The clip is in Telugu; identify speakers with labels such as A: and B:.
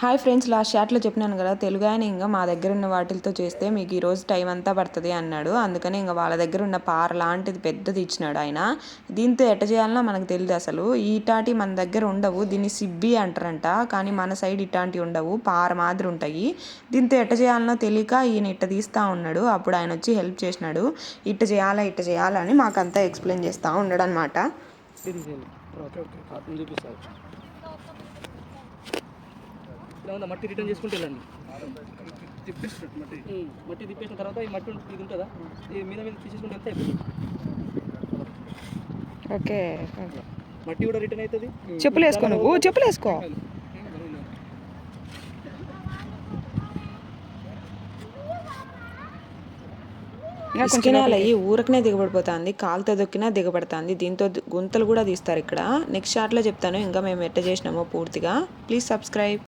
A: హాయ్ ఫ్రెండ్స్ లాస్ట్ షాట్లో చెప్పినాను కదా తెలుగు ఆయన ఇంకా మా దగ్గర ఉన్న వాటితో చేస్తే మీకు ఈరోజు టైం అంతా పడుతుంది అన్నాడు. అందుకని ఇంకా వాళ్ళ దగ్గర ఉన్న పార లాంటిది పెద్దది ఇచ్చినాడు ఆయన. దీంతో ఎట్ట చేయాలనో మనకు తెలియదు అసలు. ఈటాటి మన దగ్గర ఉండవు దీన్ని సిబ్బి అంటారంట. కానీ మన సైడ్ ఇట్లాంటివి ఉండవు పార మాదిరి ఉంటాయి. దీంతో ఎట్ట చేయాలనో తెలియక ఈయన ఇట్ట తీస్తూ ఉన్నాడు. అప్పుడు ఆయన వచ్చి హెల్ప్ చేసినాడు. ఇట్ట చేయాలా ఇట్ట చేయాలని మాకంతా ఎక్స్ప్లెయిన్ చేస్తూ ఉన్నాడు అనమాట
B: ఓకే ఓకే అతను చూపిస్తారు ఇలా ఉందా? మట్టి రిటర్న్ చేసుకుంటే వెళ్ళండి
C: తిప్పేసినట్టు మట్టి
B: మట్టి తిప్పేసిన తర్వాత ఈ మట్టి ఇది ఉంటుందా? ఈ మీద మీద తీసేసుకుంటే వెళ్తే.
A: ఓకే.
B: మట్టి కూడా రిటర్న్ అవుతుంది?
A: చెప్పులు వేసుకో నువ్వు చెప్పులు వేసుకో ఈ ఊరకనే దిగబడిపోతుంది. కాలుతో దొక్కినా దిగబడుతుంది. దీంతో గుంతలు కూడా తీస్తారు ఇక్కడ. నెక్స్ట్ షాట్లో చెప్తాను. ఇంకా మేము ఎట్ట చేసినామో పూర్తిగా. Please subscribe